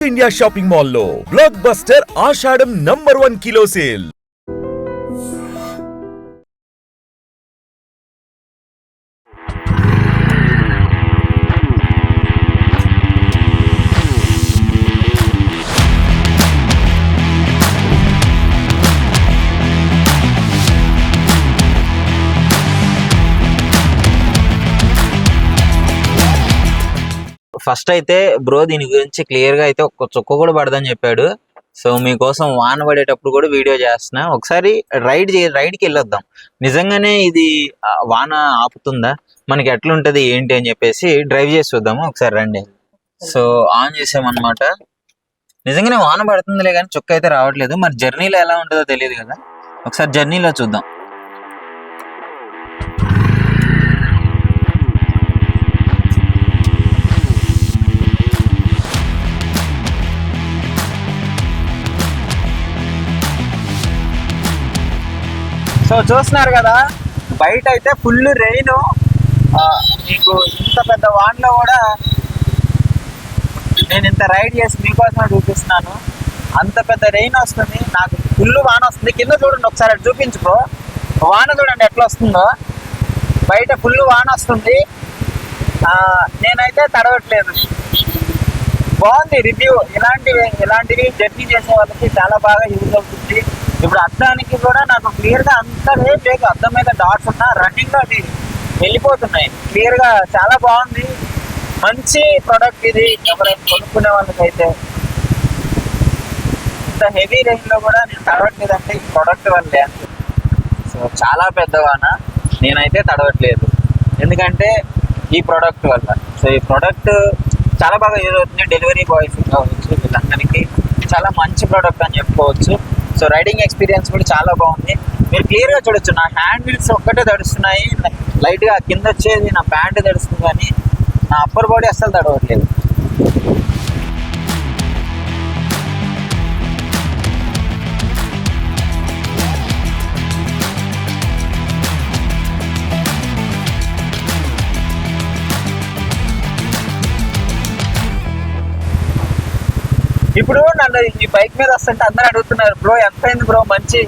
India shopping మాల్లో blockbuster Ashadham number one kilo sale first అయితే bro దీని గురించి క్లియర్గా అయితే ఒక చుక్క కూడా పడదని చెప్పాడు. సో మీకోసం వాన పడేటప్పుడు కూడా వీడియో చేస్తున్నా. ఒకసారి రైడ్ రైడ్కి వెళ్ళొద్దాం. నిజంగానే ఇది వాన ఆపుతుందా? మనకి ఎట్లుంటది ఏంటి అని చెప్పేసి డ్రైవ్ చేసి చూద్దాము. ఒకసారి రండి. సో ఆన్ చేసామన్నమాట. నిజంగానే వాన పడుతుందిలే కానీ చుక్క అయితే రావట్లేదు. మరి జర్నీలో ఎలా ఉంటుందో తెలియదు కదా. ఒకసారి జర్నీలో చూద్దాం. సో చూస్తున్నారు కదా బయట అయితే ఫుల్ రెయిన్ మీకు ఇంత పెద్ద వాన్లో కూడా నేను ఇంత రైడ్ చేసి మీకోసమే చూపిస్తున్నాను. అంత పెద్ద రెయిన్ వస్తుంది నాకు ఫుల్ వాన వస్తుంది. కింద చూడండి ఒకసారి అటు చూపించుకో వాన చూడండి ఎట్లా వస్తుందో. బయట ఫుల్ వాన వస్తుంది. నేనైతే తడవట్లేదు. బాగుంది రివ్యూ ఇలాంటివి ఇలాంటివి జర్నీ చేసే వాళ్ళకి చాలా బాగా యూజ్ అవుతుంది. ఇప్పుడు అర్థానికి కూడా నాకు క్లియర్గా అంత రేట్ లేదు. మీద డాట్స్ ఉన్నా రన్నింగ్లో అది వెళ్ళిపోతున్నాయి. క్లియర్గా చాలా బాగుంది. మంచి ప్రోడక్ట్ ఇది. ఎవరైనా కొనుక్కునే వాళ్ళకైతే ఇంత హెవీ రేంజ్లో కూడా నేను తడవట్లేదంటే ఈ ప్రోడక్ట్ వల్లే సో చాలా పెద్దవాన నేనైతే తడవట్లేదు. ఎందుకంటే ఈ ప్రోడక్ట్ వల్ల. సో ఈ ప్రోడక్ట్ చాలా బాగా యూజ్ అవుతుంది. డెలివరీ బాయ్స్ కావచ్చు వీళ్ళందరికీ. చాలా మంచి ప్రోడక్ట్ అని చెప్పుకోవచ్చు. సో రైడింగ్ ఎక్స్పీరియన్స్ కూడా చాలా బాగుంది. మీరు క్లియర్గా చూడొచ్చు నా హ్యాండ్ వీల్స్ ఒక్కటే తడుస్తున్నాయి. లైట్గా కింద వచ్చేది నా ప్యాంట్ తడుస్తుంది కానీ నా అప్పర్ బాడీ అస్సలు తడవట్లేదు. ఇప్పుడు నన్ను ఈ బైక్ మీద వస్తుంటే అందరూ అడుగుతున్నారు బ్రో ఎంతైంది బ్రో? మంచి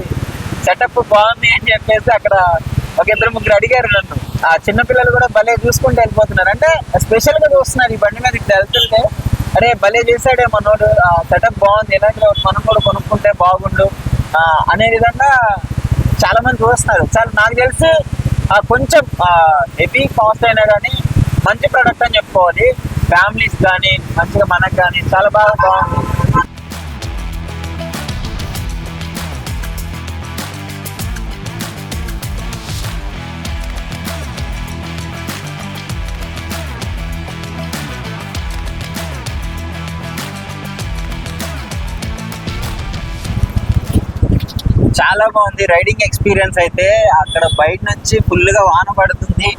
సెటప్ బాగుంది అని చెప్పేసి అక్కడ ఒక ఇద్దరు ముగ్గురు అడిగారు నన్ను. ఆ చిన్న పిల్లలు కూడా భలే చూసుకుంటూ వెళ్ళిపోతున్నారు. అంటే స్పెషల్గా చూస్తున్నారు ఈ బండి మీద ఇట్లా వెళ్తుంటే. అరే భలే చేశాడే మనోడు సెటప్ బాగుంది. ఇలాంటి మనం కూడా కొనుక్కుంటే బాగుండు. అనే విధంగా చాలా మంది చూస్తున్నారు. చాలా నాకు తెలిసి కొంచెం హెవీ కాస్ట్ అయినా కానీ మంచి ప్రోడక్ట్ అని చెప్పుకోవాలి. ఫ్యామిలీస్ కానీ మంచిగా మనకు కానీ చాలా బాగా బాగుంది. చాలా బాగుంది. రైడింగ్ ఎక్స్పీరియన్స్ అయితే అక్కడ బయట నుంచి ఫుల్గా వాన పడుతుంది.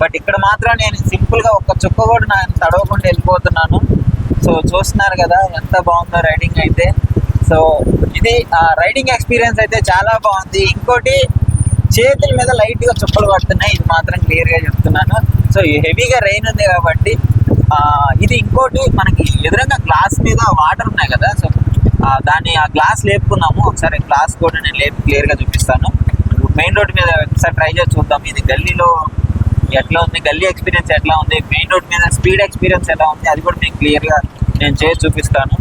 బట్ ఇక్కడ మాత్రం నేను సింపుల్గా ఒక చుక్క కూడా నేను తడవకుండా వెళ్ళిపోతున్నాను. సో చూస్తున్నారు కదా ఎంత బాగుందో రైడింగ్ అయితే. సో ఇది రైడింగ్ ఎక్స్పీరియన్స్ అయితే చాలా బాగుంది. ఇంకోటి చేతుల మీద లైట్గా చుక్కలు పడుతున్నాయి. ఇది మాత్రం క్లియర్గా చెప్తున్నాను. సో హెవీగా రెయిన్ ఉంది కాబట్టి ఇది ఇంకోటి మనకి ఎదురంగా గ్లాస్ మీద వాటర్ ఉన్నాయి కదా. సో దాన్ని ఆ గ్లాస్ లేపుకున్నాము. ఒకసారి గ్లాస్ కూడా నేను లేపి క్లియర్గా చూపిస్తాను. మెయిన్ రోడ్ మీద ఒకసారి ట్రై చేసి చూద్దాం. ఇది గల్లీలో ఎట్లా ఉంది? గల్లీ ఎక్స్పీరియన్స్ ఎట్లా ఉంది? మెయిన్ రోడ్ మీద స్పీడ్ ఎక్స్పీరియన్స్ ఎలా ఉంది? అది కూడా మీకు క్లియర్గా నేను చేసి చూపిస్తాను.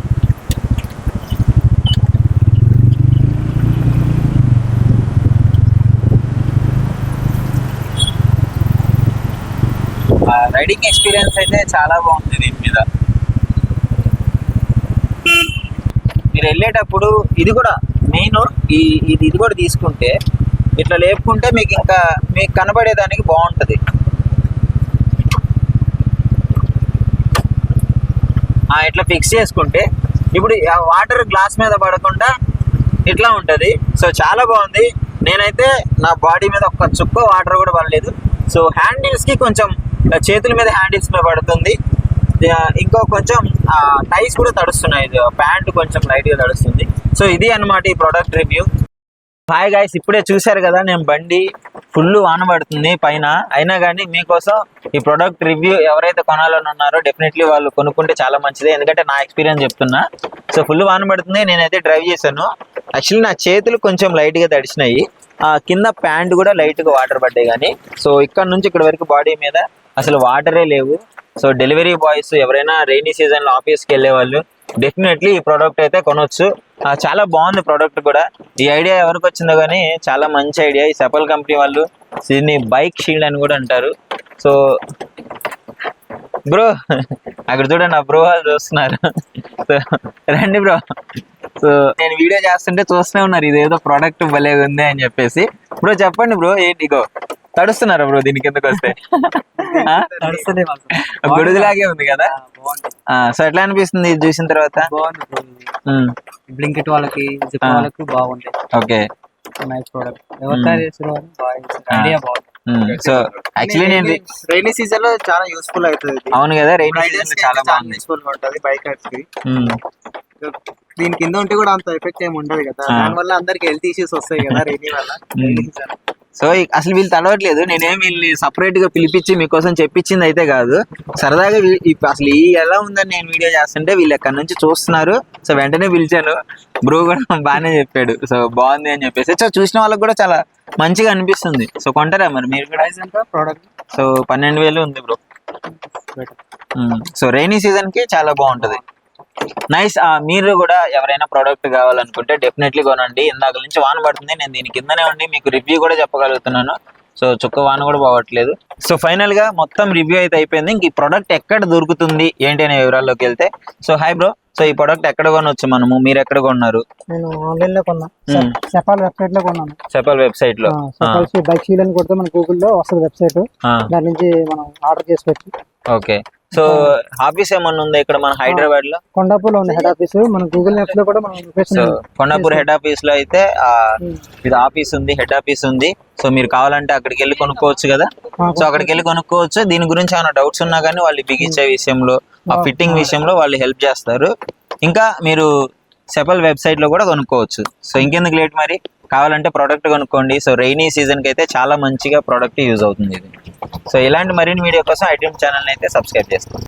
రైడింగ్ ఎక్స్పీరియన్స్ అయితే చాలా బాగుంది దీని మీద. మీరు వెళ్ళేటప్పుడు ఇది కూడా మెయిన్ ఈ ఇది ఇది కూడా తీసుకుంటే ఇట్లా లేపుకుంటే మీకు ఇంకా మీకు కనబడేదానికి బాగుంటుంది. ఇట్లా ఫిక్స్ చేసుకుంటే ఇప్పుడు వాటర్ గ్లాస్ మీద పడకుండా ఇట్లా ఉంటుంది. సో చాలా బాగుంది. నేనైతే నా బాడీ మీద ఒక్క చుక్క వాటర్ కూడా పడలేదు. సో హ్యాండిల్స్కి కొంచెం చేతుల మీద హ్యాండిల్స్ మీద పడుతుంది. ఇంకో కొంచెం టైస్ కూడా తడుస్తున్నాయి. ప్యాంట్ కొంచెం లైట్గా తడుస్తుంది. సో ఇది అన్నమాట ఈ ప్రోడక్ట్ రివ్యూ హాయ్ గాయస్ ఇప్పుడే చూశారు కదా నేను బండి ఫుల్ వాన పడుతుంది పైన. అయినా కానీ మీకోసం ఈ ప్రోడక్ట్ రివ్యూ ఎవరైతే కొనాలని ఉన్నారో డెఫినెట్లీ వాళ్ళు కొనుక్కుంటే చాలా మంచిది. ఎందుకంటే నా ఎక్స్పీరియన్స్ చెప్తున్నా. సో ఫుల్ వాన పడుతుంది నేనైతే డ్రైవ్ చేశాను. యాక్చువల్లీ నా చేతులు కొంచెం లైట్గా తడిచినాయి. ఆ కింద ప్యాంట్ కూడా లైట్గా వాటర్ పడ్డాయి కానీ సో ఇక్కడ నుంచి ఇక్కడ వరకు బాడీ మీద అసలు వాటరే లేవు. సో డెలివరీ బాయ్స్ ఎవరైనా రైనీ సీజన్లో ఆఫీస్కి వెళ్ళే వాళ్ళు డెఫినెట్లీ ఈ ప్రోడక్ట్ అయితే కొనొచ్చు. చాలా బాగుంది ప్రోడక్ట్ కూడా. ఈ ఐడియా ఎవరికి వచ్చిందో కానీ చాలా మంచి ఐడియా ఈ సెపల్ కంపెనీ వాళ్ళు దీన్ని బైక్ షీల్డ్ అని కూడా అంటారు. సో బ్రో అక్కడ చూడండి నా బ్రో వాళ్ళు చూస్తున్నారు. సో రండి బ్రో సో నేను వీడియో చేస్తుంటే చూస్తూనే ఉన్నారు ఇదేదో ప్రోడక్ట్ భలే ఉంది అని చెప్పేసి. బ్రో చెప్పండి బ్రో ఏంటి ఇగో? తడుస్తున్నారా బ్రో దీని ఎందుకు వస్తే గొడుగులాగే ఉంది కదా? సో ఎట్లా అనిపిస్తుంది ఇది చూసిన తర్వాత? బాగుంది బ్లింకిట్ వాళ్ళకి. వాళ్ళకి బాగుంది. ఓకే. Nice product. ఎవరు తయారు. ఐడియా బాగుంది. సో యాక్చువల్లీ నేను రైనీ సీజన్లో చాలా యూస్ఫుల్ అవుతుంది. అవును కదా రైనీ సీజన్ చాలా బాగుంది. యూస్ఫుల్ ఉంటది బైకర్స్కి దీని కింద ఉంటే కూడా అంత ఎఫెక్ట్ ఏమి ఉండదు కదా. దాని వల్ల అందరికి హెల్త్ ఇష్యూస్ వస్తాయి కదా రైనీ వల్ల. సో అసలు వీళ్ళు తడవట్లేదు. నేనేం వీళ్ళని సపరేట్గా పిలిపించి మీకోసం చెప్పించింది అయితే కాదు. సరదాగా అసలు ఈ ఎలా ఉందని నేను వీడియో చేస్తుంటే వీళ్ళు ఎక్కడి నుంచి చూస్తున్నారు. సో వెంటనే పిలిచాను. బ్రో కూడా బాగానే చెప్పాడు. సో బాగుంది అని చెప్పేసి. సో చూసిన వాళ్ళకి కూడా చాలా మంచిగా అనిపిస్తుంది. సో కొంటారా మరి? మీరు కూడా ప్రోడక్ట్ సో పన్నెండు వేలు ఉంది బ్రో. సో రైనీ సీజన్కి చాలా బాగుంటది. నైస్ మీరు కూడా ఎవరైనా ప్రోడక్ట్ కావాలనుకుంటే డెఫినెట్లీ కొనండి. ఇందాక నుంచి వాన పడుతుంది. నేను దీని కిందనే ఉండి మీకు రివ్యూ కూడా చెప్పగలుగుతున్నాను. సో చుక్క వాన కూడా పోవట్లేదు. సో ఫైనల్గా మొత్తం రివ్యూ అయితే అయిపోయింది. ఇంక ఈ ప్రోడక్ట్ ఎక్కడ దొరుకుతుంది? ఏంటి అనే వివరాల్లోకి వెళ్తే. సో హాయ్ బ్రో సో ఈ ప్రోడక్ట్ ఎక్కడ కొనొచ్చు మనము? మీరు ఎక్కడ కొన్నారు? నేను ఆన్లైన్లో కొన్నా. Hmm. సెపాల్ వెబ్సైట్లో కొన్నాను. చెప్పల్ వెబ్సైట్లో. సెపాల్ బైక్ షీల్ అని కొడితే మన గూగుల్లో వస్తుంది వెబ్సైట్ దాని నుంచి మనం ఆర్డర్ చేసుకోవచ్చు ఓకే. సో ఆఫీస్ ఏమన్నా ఉందా ఇక్కడ మన హైదరాబాద్లో? కొండాపూర్లో ఉంది హెడ్ ఆఫీస్ మన గూగుల్ మ్యాప్స్లో కూడా మనం సో కొండాపూర్ హెడ్ ఆఫీస్లో అయితే ఆ, ఇది ఆఫీస్ ఉంది హెడ్ ఆఫీస్ ఉంది. సో మీరు కావాలంటే అక్కడికి వెళ్ళి కొనుక్కోవచ్చు కదా. సో అక్కడికి వెళ్ళి కొనుక్కోవచ్చు. దీని గురించి ఏమైనా డౌట్స్ ఉన్నా కానీ వాళ్ళు బిగించే విషయంలో ఆ ఫిట్టింగ్ విషయంలో వాళ్ళు హెల్ప్ చేస్తారు. ఇంకా మీరు సెపల్ వెబ్సైట్లో కూడా కొనుక్కోవచ్చు. సో ఇంకెందుకు లేట్ మరి? కావాలంటే ప్రోడక్ట్ కొనుక్కోండి. సో రెయినీ సీజన్కి అయితే చాలా మంచిగా ప్రోడక్ట్ యూజ్ అవుతుంది ఇది. సో ఇలాంటి మరిన్ని వీడియో కోసం ఐటీఎం ఛానల్ అయితే సబ్స్క్రైబ్ చేసుకోండి.